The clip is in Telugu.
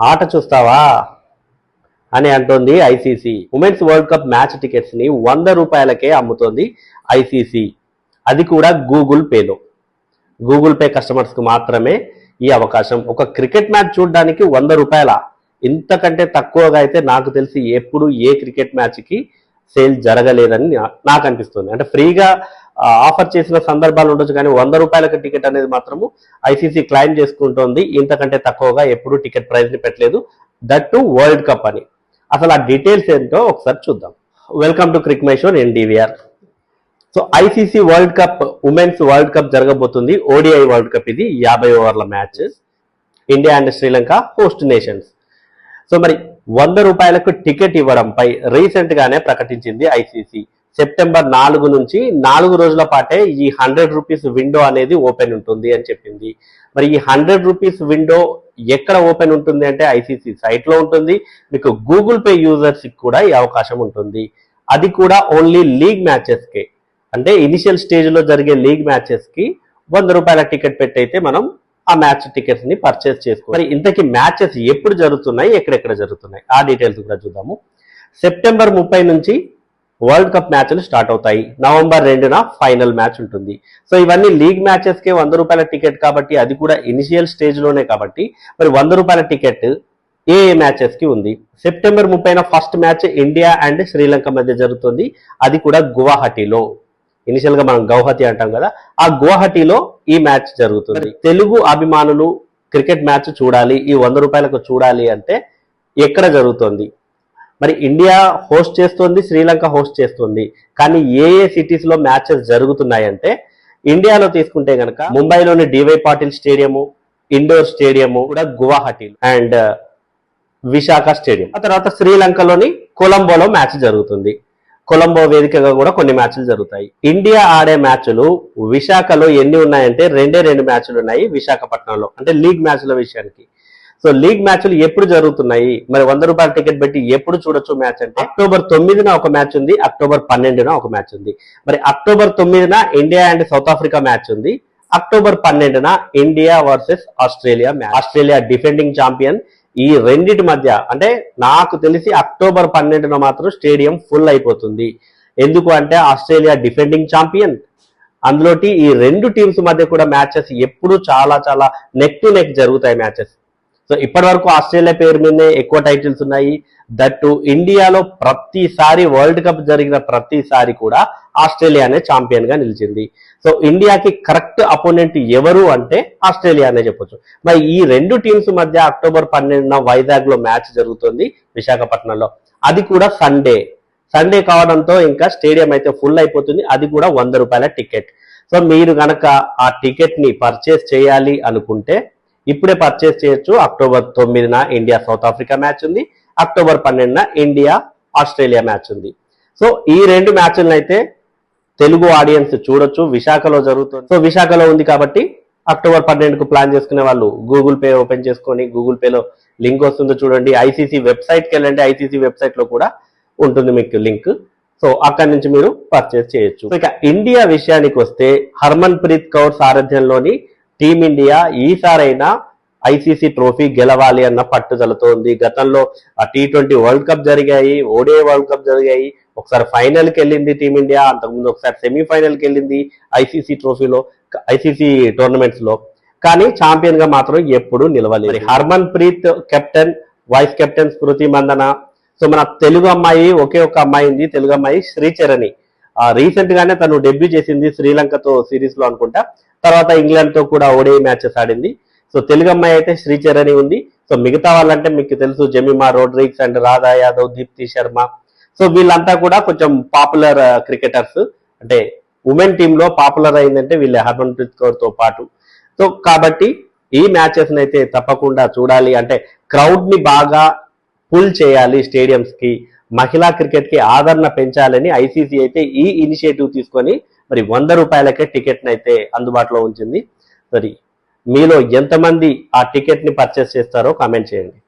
ఆట చూస్తావా? అని అంటోంది ICC women's world cup match టికెట్స్ని వంద రూపాయలకే అమ్ముతోంది ఐసీసీ అది కూడా గూగుల్ పేలో. గూగుల్ పే కస్టమర్స్కు మాత్రమే ఈ అవకాశం. ఒక క్రికెట్ మ్యాచ్ చూడడానికి వంద రూపాయల? ఇంతకంటే తక్కువగా అయితే నాకు తెలిసి ఎప్పుడు ఏ క్రికెట్ మ్యాచ్కి సేల్ జరగలేదని నాకు అనిపిస్తుంది అంటే ఫ్రీగా ఆఫర్ చేసిన సందర్భాలు ఉండొచ్చు కానీ వంద రూపాయలకు టికెట్ అనేది మాత్రము ఐసీసీ క్లైమ్ చేసుకుంటోంది. ఇంతకంటే తక్కువగా ఎప్పుడు టికెట్ ప్రైస్ని పెట్టలేదు. దట్ టు వరల్డ్ కప్ అని. అసలు ఆ డీటెయిల్స్ ఏంటో ఒకసారి చూద్దాం. Welcome to cric my show నేను DVR so ICC world cup women's world cup జరగబోతుంది. ఓడిఐ వరల్డ్ కప్ ఇది యాభై ఓవర్ల match India and Sri Lanka host nations. So మరి వంద రూపాయలకు టికెట్ ఇవ్వడంపై రీసెంట్ గానే ప్రకటించింది ఐసీసీ. సెప్టెంబర్ నాలుగు నుంచి నాలుగు రోజుల పాటే ఈ హండ్రెడ్ రూపీస్ విండో అనేది ఓపెన్ ఉంటుంది అని చెప్పింది. మరి ఈ హండ్రెడ్ రూపీస్ విండో ఎక్కడ ఓపెన్ ఉంటుంది అంటే ఐసీసీ సైట్లో ఉంటుంది. మీకు గూగుల్ పే యూజర్స్ కూడా ఈ అవకాశం ఉంటుంది. అది కూడా ఓన్లీ లీగ్ మ్యాచెస్ కే అంటే ఇనిషియల్ స్టేజ్లో జరిగే లీగ్ మ్యాచెస్కి వంద రూపాయల టికెట్ పెట్టయితే మనం ఆ మ్యాచ్ టికెట్స్ని పర్చేస్ చేసుకో. మరి ఇంతకీ మ్యాచెస్ ఎప్పుడు జరుగుతున్నాయి? ఎక్కడెక్కడ జరుగుతున్నాయి? ఆ డీటెయిల్స్ కూడా చూద్దాము. సెప్టెంబర్ ముప్పై నుంచి వరల్డ్ కప్ మ్యాచ్లు స్టార్ట్ అవుతాయి. నవంబర్ రెండున ఫైనల్ మ్యాచ్ ఉంటుంది. సో ఇవన్నీ లీగ్ మ్యాచెస్ కే వంద రూపాయల టికెట్ కాబట్టి అది కూడా ఇనిషియల్ స్టేజ్లోనే కాబట్టి మరి వంద రూపాయల టికెట్ ఏ ఏ మ్యాచెస్కి ఉంది? సెప్టెంబర్ ముప్పైన first match India and Sri Lanka మధ్య జరుగుతుంది. అది కూడా గువాహటిలో. ఇనిషియల్గా మనం గౌహతి అంటాం కదా ఆ గువాహటిలో ఈ మ్యాచ్ జరుగుతుంది. తెలుగు అభిమానులు క్రికెట్ మ్యాచ్ చూడాలి ఈ వంద రూపాయలకు చూడాలి అంటే ఎక్కడ జరుగుతుంది? మరి ఇండియా హోస్ట్ చేస్తుంది శ్రీలంక హోస్ట్ చేస్తుంది. కానీ ఏ ఏ సిటీస్లో మ్యాచెస్ జరుగుతున్నాయంటే ఇండియాలో తీసుకుంటే గనక ముంబైలోని DY Patil stadium indoor stadium కూడా గువాహటి అండ్ విశాఖ స్టేడియం. ఆ తర్వాత శ్రీలంకలోని కొలంబోలో మ్యాచ్ జరుగుతుంది. కొలంబో వేదికగా కూడా కొన్ని మ్యాచ్లు జరుగుతాయి. ఇండియా ఆడే మ్యాచ్లు విశాఖలో ఎన్ని ఉన్నాయంటే రెండే రెండు మ్యాచ్లు ఉన్నాయి విశాఖపట్నంలో అంటే లీగ్ మ్యాచ్ల విషయానికి. సో లీగ్ మ్యాచ్లు ఎప్పుడు జరుగుతున్నాయి? మరి వంద రూపాయల టికెట్ పెట్టి ఎప్పుడు చూడొచ్చు మ్యాచ్ అంటే అక్టోబర్ తొమ్మిదిన ఒక మ్యాచ్ ఉంది అక్టోబర్ పన్నెండున ఒక మ్యాచ్ ఉంది. మరి అక్టోబర్ తొమ్మిదిన India and South Africa match ఉంది అక్టోబర్ పన్నెండున India versus Australia match. Australia defending champion ఈ రెండిటి మధ్య అంటే నాకు తెలిసి అక్టోబర్ పన్నెండున మాత్రం స్టేడియం ఫుల్ అయిపోతుంది. ఎందుకు అంటే ఆస్ట్రేలియా డిఫెండింగ్ ఛాంపియన్ అందులోటి ఈ రెండు టీమ్స్ మధ్య కూడా మ్యాచెస్ ఎప్పుడు చాలా చాలా నెక్ టు నెక్ జరుగుతాయి మ్యాచెస్ సో ఇప్పటి వరకు ఆస్ట్రేలియా పేరు మీదే ఎక్కువ టైటిల్స్ ఉన్నాయి. దట్టు ఇండియాలో ప్రతిసారి వరల్డ్ కప్ జరిగిన ప్రతిసారి కూడా ఆస్ట్రేలియానే ఛాంపియన్గా నిలిచింది. సో ఇండియాకి కరెక్ట్ అపోనెంట్ ఎవరు అంటే ఆస్ట్రేలియా అనే చెప్పొచ్చు. మరి ఈ రెండు టీమ్స్ మధ్య అక్టోబర్ పన్నెండున వైజాగ్లో మ్యాచ్ జరుగుతుంది విశాఖపట్నంలో. అది కూడా సండే సండే కావడంతో ఇంకా స్టేడియం అయితే ఫుల్ అయిపోతుంది. అది కూడా వంద రూపాయల టికెట్ సో మీరు గనక ఆ టికెట్ని పర్చేస్ చేయాలి అనుకుంటే ఇప్పుడే పర్చేస్ చేయొచ్చు. అక్టోబర్ తొమ్మిదిన ఇండియా సౌత్ ఆఫ్రికా మ్యాచ్ ఉంది. అక్టోబర్ పన్నెండున ఇండియా ఆస్ట్రేలియా మ్యాచ్ ఉంది. సో ఈ రెండు మ్యాచ్లను అయితే తెలుగు ఆడియన్స్ చూడొచ్చు. విశాఖలో జరుగుతుంది. సో విశాఖలో ఉంది కాబట్టి అక్టోబర్ పన్నెండుకు ప్లాన్ చేసుకునే వాళ్ళు గూగుల్ పే ఓపెన్ చేసుకొని గూగుల్ పేలో లింక్ వస్తుందో చూడండి. ఐసీసీ వెబ్సైట్కి వెళ్ళండి. ఐసీసీ వెబ్సైట్లో కూడా ఉంటుంది మీకు లింక్ సో అక్కడి నుంచి మీరు పర్చేస్ చేయొచ్చు. ఇక ఇండియా విషయానికి వస్తే హర్మన్ ప్రీత్ కౌర్ సారథ్యంలోని టీమిండియా ఈసారైనా ఐసీసీ ట్రోఫీ గెలవాలి అన్న పట్టుదలతో ఉంది. గతంలో ఆ టీ ట్వంటీ వరల్డ్ కప్ జరిగాయి ఓడిఐ వరల్డ్ కప్ జరిగాయి. ఒకసారి ఫైనల్కి వెళ్ళింది టీమిండియా అంతకుముందు ఒకసారి సెమీఫైనల్కి వెళ్ళింది ఐసీసీ ట్రోఫీలో ఐసీసీ టోర్నమెంట్స్లో కానీ ఛాంపియన్గా మాత్రం ఎప్పుడు నిలవలేదు. Harmanpreet captain vice captain Smriti Mandhana. So మన తెలుగు అమ్మాయి ఒకే ఒక అమ్మాయి ఉంది తెలుగు అమ్మాయి శ్రీచరణి. రీసెంట్ గానే తను డెబ్యూ చేసింది శ్రీలంకతో సిరీస్లో అనుకుంటా. తర్వాత ఇంగ్లాండ్తో కూడా ఓడే మ్యాచెస్ ఆడింది. సో తెలుగు అమ్మాయి అయితే శ్రీచరణి ఉంది. సో మిగతా వాళ్ళంటే మీకు తెలుసు జెమిమా రోడ్రిక్స్ అండ్ రాధా యాదవ్ దీప్తి శర్మ. సో వీళ్ళంతా కూడా కొంచెం పాపులర్ క్రికెటర్స్ uh, అంటే ఉమెన్ టీమ్లో పాపులర్ అయిందంటే వీళ్ళ హర్మన్ ప్రీత్ కౌర్తో పాటు. సో కాబట్టి ఈ మ్యాచెస్ అయితే తప్పకుండా చూడాలి. అంటే క్రౌడ్ని బాగా పుల్ చేయాలి స్టేడియంస్కి. మహిళా క్రికెట్కి ఆదరణ పెంచాలని ఐసీసీ అయితే ఈ ఇనిషియేటివ్ తీసుకొని మరి వంద రూపాయలకే టికెట్ అయితే అందుబాటులో ఉంచింది. మరి మీలో ఎంతమంది ఆ టికెట్ని పర్చేస్ చేస్తారో కామెంట్ చేయండి.